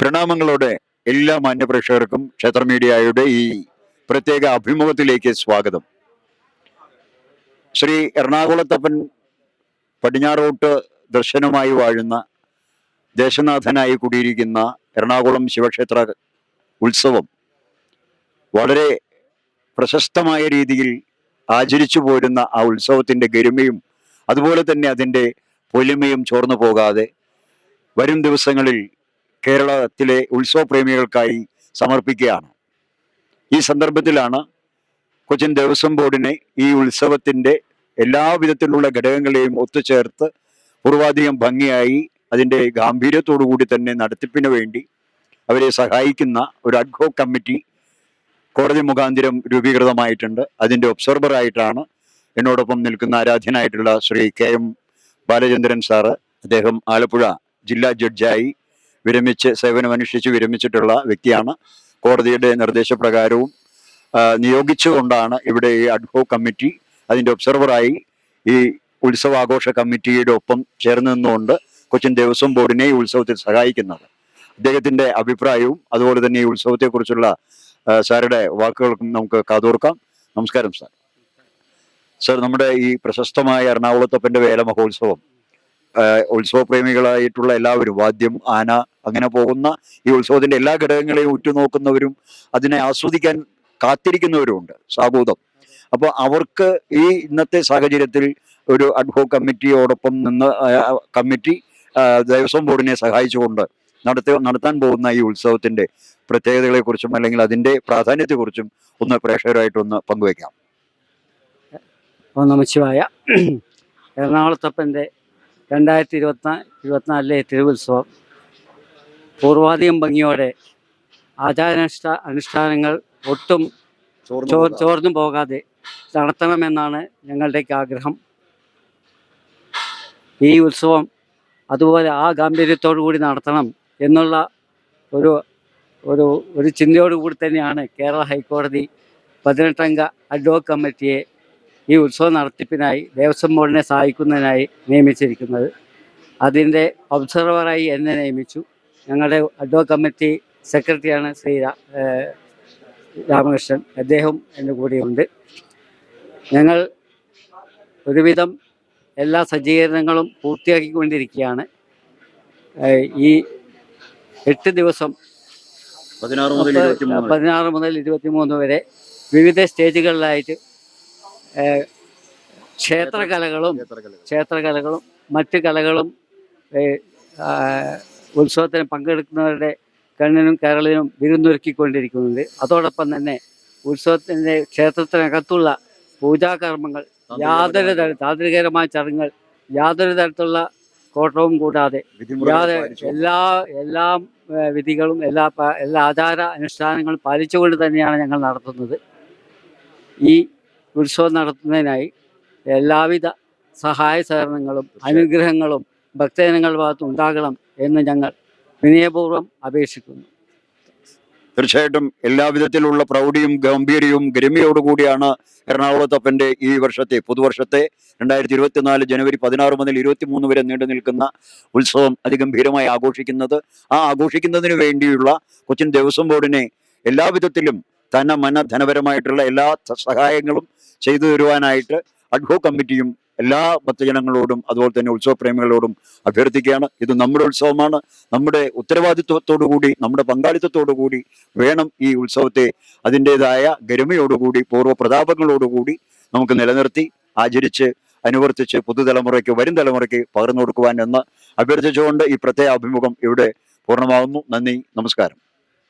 പ്രണാമങ്ങളോടെ എല്ലാ മാന്യപ്രേക്ഷകർക്കും ക്ഷേത്ര മീഡിയയുടെ ഈ പ്രത്യേക അഭിമുഖത്തിലേക്ക് സ്വാഗതം. ശ്രീ എറണാകുളത്തപ്പൻ പടിഞ്ഞാറോട്ട് ദർശനമായി വാഴുന്ന ദേശനാഥനായി കൂടിയിരിക്കുന്ന എറണാകുളം ശിവക്ഷേത്ര ഉത്സവം വളരെ പ്രശസ്തമായ രീതിയിൽ ആചരിച്ചു പോരുന്ന ആ ഉത്സവത്തിന്റെ ഗരിമയും അതുപോലെ തന്നെ അതിന്റെ പൊലിമയും ചോർന്നു പോകാതെ വരും ദിവസങ്ങളിൽ കേരളത്തിലെ ഉത്സവപ്രേമികൾക്കായി സമർപ്പിക്കുകയാണ്. ഈ സന്ദർഭത്തിലാണ് കൊച്ചിൻ ദേവസ്വം ബോർഡിനെ ഈ ഉത്സവത്തിന്റെ എല്ലാവിധത്തിലുള്ള ഘടകങ്ങളെയും ഒത്തുചേർത്ത് പൂർവാധികം ഭംഗിയായി അതിന്റെ ഗാംഭീര്യത്തോടു കൂടി തന്നെ നടത്തിപ്പിന് വേണ്ടി അവരെ സഹായിക്കുന്ന ഒരു അഡ്ഹോ കമ്മിറ്റി കോടതി മുഖാന്തിരം രൂപീകൃതമായിട്ടുണ്ട്. അതിന്റെ ഒബ്സർവറായിട്ടാണ് എന്നോടൊപ്പം നിൽക്കുന്ന ആരാധ്യനായിട്ടുള്ള Shri K M Balachandran sir അദ്ദേഹം ആലപ്പുഴ ജില്ലാ ജഡ്ജായി വിരമിച്ച് സേവനമനുഷ്ഠിച്ച് വിരമിച്ചിട്ടുള്ള വ്യക്തിയാണ്. കോടതിയുടെ നിർദ്ദേശപ്രകാരവും നിയോഗിച്ചുകൊണ്ടാണ് ഇവിടെ ഈ അഡ്ഹോ കമ്മിറ്റി അതിന്റെ ഒബ്സർവറായി ഈ ഉത്സവാഘോഷ കമ്മിറ്റിയുടെ ഒപ്പം ചേർന്ന് നിന്നുകൊണ്ട് കൊച്ചിൻ ദേവസ്വം ബോർഡിനെ ഈ ഉത്സവത്തിൽ സഹായിക്കുന്നത്. അദ്ദേഹത്തിന്റെ അഭിപ്രായവും അതുപോലെ തന്നെ ഈ ഉത്സവത്തെക്കുറിച്ചുള്ള സാറുടെ വാക്കുകൾക്കും നമുക്ക് കാതോർക്കാം. നമസ്കാരം സാർ. സാർ നമ്മുടെ ഈ പ്രശസ്തമായ എറണാകുളത്തപ്പന്റെ വേല മഹോത്സവം ഉത്സവപ്രേമികളായിട്ടുള്ള എല്ലാവരും വാദ്യം ആന അങ്ങനെ പോകുന്ന ഈ ഉത്സവത്തിന്റെ എല്ലാ ഘടകങ്ങളെയും ഉറ്റുനോക്കുന്നവരും അതിനെ ആസ്വദിക്കാൻ കാത്തിരിക്കുന്നവരുമുണ്ട് സാഗൂതം അപ്പോൾ അവർക്ക് ഈ ഇന്നത്തെ സാഹചര്യത്തിൽ ഒരു അഡ്ഹോ കമ്മിറ്റിയോടൊപ്പം നിന്ന് കമ്മിറ്റി ദേവസ്വം ബോർഡിനെ സഹായിച്ചുകൊണ്ട് നടത്തി നടത്താൻ പോകുന്ന ഈ ഉത്സവത്തിന്റെ പ്രത്യേകതകളെക്കുറിച്ചും അല്ലെങ്കിൽ അതിന്റെ പ്രാധാന്യത്തെക്കുറിച്ചും ഒന്ന് പ്രേക്ഷകരായിട്ടൊന്ന് പങ്കുവയ്ക്കാം. ഓം നമശിവായ രണ്ടായിരത്തി ഇരുപത്തിനാല് ഇരുപത്തിനാലിലെ തിരുവുത്സവം പൂർവാധികം ഭംഗിയോടെ ആചാരാനുഷ്ഠാ അനുഷ്ഠാനങ്ങൾ ഒട്ടും ചോർന്നു പോകാതെ നടത്തണമെന്നാണ് ഞങ്ങളുടെയൊക്കെ ആഗ്രഹം. ഈ ഉത്സവം അതുപോലെ ആ ഗാംഭീര്യത്തോടു കൂടി നടത്തണം എന്നുള്ള ഒരു ഒരു ഒരു ചിന്തയോടുകൂടി തന്നെയാണ് കേരള ഹൈക്കോടതി പതിനെട്ടംഗ അഡ്വോക് കമ്മിറ്റിയെ ഈ ഉത്സവ നടത്തിപ്പിനായി ദേവസ്വം ബോർഡിനെ സഹായിക്കുന്നതിനായി നിയമിച്ചിരിക്കുന്നത്. അതിന്റെ ഒബ്സർവറായി എന്നെ നിയമിച്ചു. ഞങ്ങളുടെ അഡ്വോ കമ്മിറ്റി സെക്രട്ടറിയാണ് ശ്രീ രാമകൃഷ്ണൻ. അദ്ദേഹം എന്റെ കൂടെയുണ്ട്. ഞങ്ങൾ ഒരുവിധം എല്ലാ സജ്ജീകരണങ്ങളും പൂർത്തിയാക്കിക്കൊണ്ടിരിക്കുകയാണ്. ഈ എട്ട് ദിവസം പതിനാറ് മുതൽ മുപ്പത് ഇരുപത്തി മൂന്ന് പതിനാറ് മുതൽ ഇരുപത്തി മൂന്ന് വരെ വിവിധ സ്റ്റേജുകളിലായിട്ട് ക്ഷേത്രകലകളും ക്ഷേത്രകലകളും. മറ്റ് കലകളും ഉത്സവത്തിന് പങ്കെടുക്കുന്നവരുടെ കണ്ണിനും കേരളത്തിനും വിരുന്നൊരുക്കിക്കൊണ്ടിരിക്കുന്നുണ്ട്. അതോടൊപ്പം തന്നെ ഉത്സവത്തിന്റെ ക്ഷേത്രത്തിനകത്തുള്ള പൂജാകർമ്മങ്ങൾ യാതൊരു തര താന്ത്രികരമായ ചടങ്ങുകൾ യാതൊരു തരത്തിലുള്ള കോട്ടവും കൂടാതെ എല്ലാ എല്ലാ വിധികളും എല്ലാ എല്ലാ ആചാര അനുഷ്ഠാനങ്ങളും പാലിച്ചുകൊണ്ട് തന്നെയാണ് ഞങ്ങൾ നടത്തുന്നത്. ഈ ഉത്സവം നടത്തുന്നതിനായി എല്ലാവിധ സഹായ സഹകരണങ്ങളും അനുഗ്രഹങ്ങളും ഭക്തജനങ്ങളുടെ ഭാഗത്ത് ഉണ്ടാകണം എന്ന് ഞങ്ങൾ വിനയപൂർവം അപേക്ഷിക്കുന്നു. തീർച്ചയായിട്ടും എല്ലാവിധത്തിലുള്ള പ്രൗഢിയും ഗംഭീര്യവും ഗരിമയോടുകൂടിയാണ് എറണാകുളത്തപ്പന്റെ ഈ വർഷത്തെ പുതുവർഷത്തെ രണ്ടായിരത്തി ഇരുപത്തിനാല് ജനുവരി പതിനാറ് മുതൽ ഇരുപത്തി മൂന്ന് വരെ നീണ്ടു നിൽക്കുന്ന ഉത്സവം അതിഗംഭീരമായി ആഘോഷിക്കുന്നത്. ആ ആഘോഷിക്കുന്നതിന് വേണ്ടിയുള്ള കൊച്ചിൻ ദേവസ്വം ബോർഡിനെ എല്ലാവിധത്തിലും തന മന ധനപരമായിട്ടുള്ള എല്ലാ സഹായങ്ങളും ചെയ്തു തരുവാനായിട്ട് അഡ്ഹോ കമ്മിറ്റിയും എല്ലാ ഭക്തജനങ്ങളോടും അതുപോലെ തന്നെ ഉത്സവപ്രേമികളോടും അഭ്യർത്ഥിക്കുകയാണ്. ഇത് നമ്മുടെ ഉത്സവമാണ്. നമ്മുടെ കൂടി നമ്മുടെ കൂടി വേണം ഈ ഉത്സവത്തെ അതിന്റെതായ ഗരിമയോടുകൂടി പൂർവ പ്രതാപങ്ങളോടുകൂടി നമുക്ക് നിലനിർത്തി ആചരിച്ച് അനുവർത്തിച്ച് പുതുതലമുറയ്ക്ക് വരും തലമുറയ്ക്ക് പകർന്നു കൊടുക്കുവാൻ എന്ന് അഭ്യർത്ഥിച്ചുകൊണ്ട് ഈ പ്രത്യേക അഭിമുഖം ഇവിടെ പൂർണമാകുന്നു. നന്ദി നമസ്കാരം.